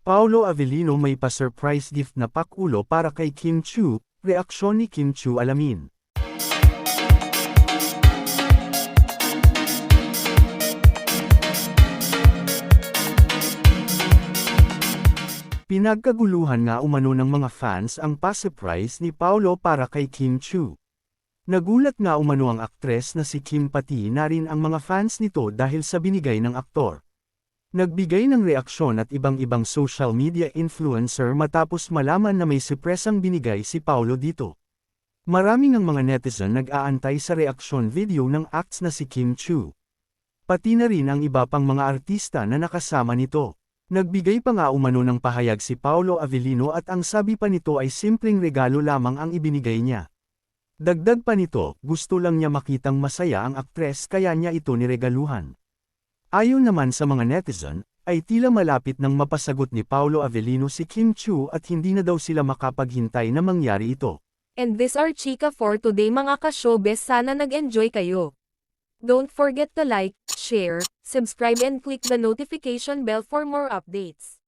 Paolo Avellino may pa-surprise gift na pakulo para kay Kim Chu, reaksyon ni Kim Chu alamin. Pinagkaguluhan nga umano ng mga fans ang pa-surprise ni Paolo para kay Kim Chu. Nagulat nga umano ang aktres na si Kim pati na rin ang mga fans nito dahil sa binigay ng aktor. Nagbigay ng reaksyon at ibang-ibang social media influencer matapos malaman na may surpresang binigay si Paolo dito. Maraming ang mga netizen nag-aantay sa reaksyon video ng acts na si Kim Chu. Pati na rin ang iba pang mga artista na nakasama nito. Nagbigay pa nga umano ng pahayag si Paolo Avellino at ang sabi pa nito ay simpleng regalo lamang ang ibinigay niya. Dagdag pa nito, gusto lang niya makitang masaya ang aktres kaya niya ito niregaluhan. Ayon naman sa mga netizen, ay tila malapit nang mapasagot ni Paolo Avellino si Kim Chu at hindi na daw sila makapaghintay na mangyari ito. And this are Chika for today mga ka-showbiz sana nag-enjoy kayo. Don't forget to like, share, subscribe and click the notification bell for more updates.